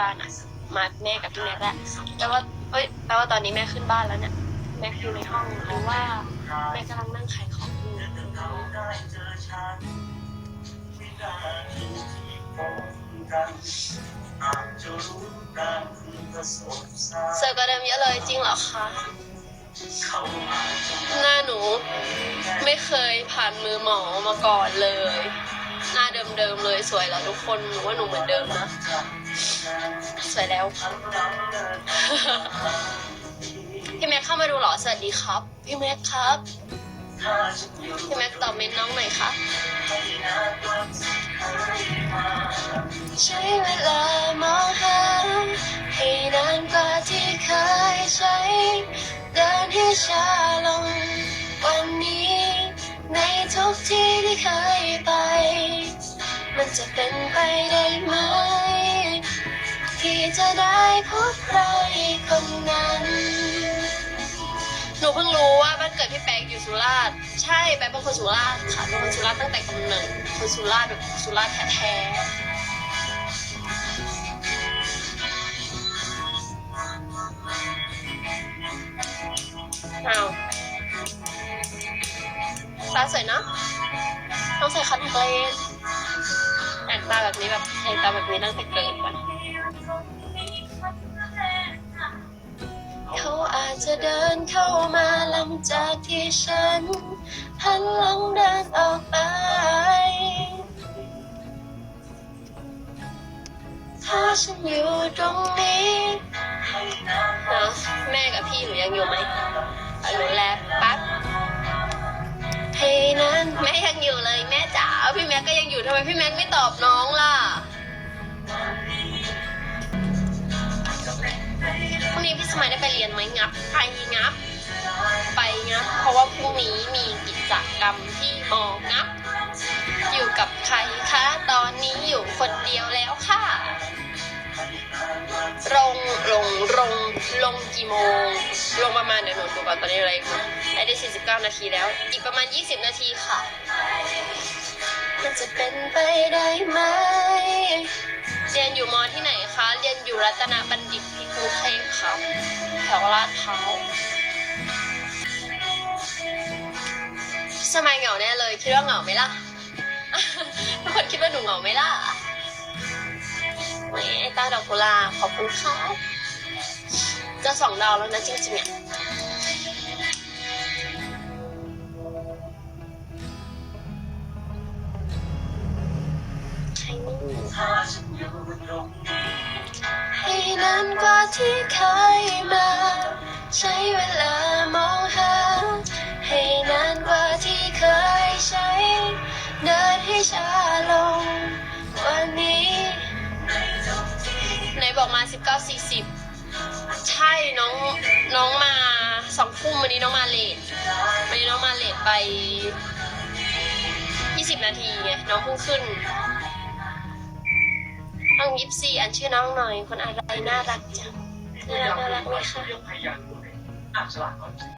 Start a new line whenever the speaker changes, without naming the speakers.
บ้านอะมาแม่กับพี่แม็กแหละแต่ว่าเอ้ยแปลว่าตอนนี้แม่ขึ้นบ้านแล้วเนี่ยแม่อยู่ในห้องหรือว่าแม่กำลังนั่งขายของอยู่เซอร์ก็เดิมเยอะเลยจริงเหรอคะหน้าหนูไม่เคยผ่านมือหมอมาก่อนเลย หน้าเดิมๆเลยสวยแล้วทุกคนหนูว่าหนูเหมือนเดิมนะ สวยแล้วพี่แม็กเข้ามาดูเหรอ สวัสดีครับ พี่แม็กครับ พี่แม็กตอบเมนน้องหน่อยครับใช้เวลามองหาให้นานกว่าที่เคยใช้เดินให้ช้าลงวันนี้ ในทุกที่ที่เคยไป มันจะเป็นไปได้ไหม ที่จะได้พบใครคนนั้น หนูเพิ่งรู้ว่าบ้านเกิดพี่แป๊กอยู่สุราษฎร์ ใช่แป๊กเป็นคนสุราษฎร์ค่ะ เป็นคนสุราษฎร์ตั้งแต่กำเนิด คนสุราษฎร์แบบสุราษฎร์แท้ๆอ้าตาสวยเนอะต้องใส่คันเกลสแต่ง ตาแบบนี้แบบแต่งตาแบบนี้ตั้งแต่เกิดวันเขาอาจจะเดินเข้ามาหลังจากที่ฉันหันหลังเดินออกไป ถ้าฉันอยู่ตรงนี้นะแม่กับพี่หนูยังอยู่ไหมเอาหนูแลปั๊บให้นั้นแม่ยังอยู่เลยแม่จ๋า พี่แม็กก็ยังอยู่ทำไมพี่แม็กไม่ตอบน้องล่ะพรุ่งนี้พี่สมัยได้ไปเรียนไหมงับ ไปงับ ไปงับ เพราะว่าพรุ่งนี้มีกิจกรรมที่มองับ อยู่กับใครคะ ตอนนี้อยู่คนเดียวแล้วค่ะ ลงลงลงลงกี่โมง ลงประมาณเดี๋ยวหนูดูก่อนตอนนี้อะไรคะได้ได้49 นาทีแล้ว อีกประมาณ 20 นาทีค่ะ มันจะเป็นไปได้ไหม เรียนอยู่มอที่ไหนคะ เรียนอยู่รัตนบัณฑิตที่กรุงเทพค่ะแถวลาดพร้าวสมัยเหงาแน่เลย คิดว่าเหงาไหมล่ะ ทุกคนคิดว่าหนูเหงาไหมล่ะแหมไอ้ตาดอกกุหลาบขอบคุณค่ะจะสองดาวแล้วนะจริงๆอะ ไม่มีให้นานกว่าที่เคยมา ใช้เวลามองหา ให้นานกว่าที่เคยใช้ เดินให้ช้าลงวันนี้ไหนบอกมา 19.40 ใช่น้องน้องมาสองทุ่มวันนี้น้องมาเลทวันนี้น้องมาเลทไป 20 นาทีไงน้องเพิ่งขึ้น น้องยิปซีอันชื่อน้องหน่อย คนอะไรน่ารักจังน่ารักน่ารักไหมคะ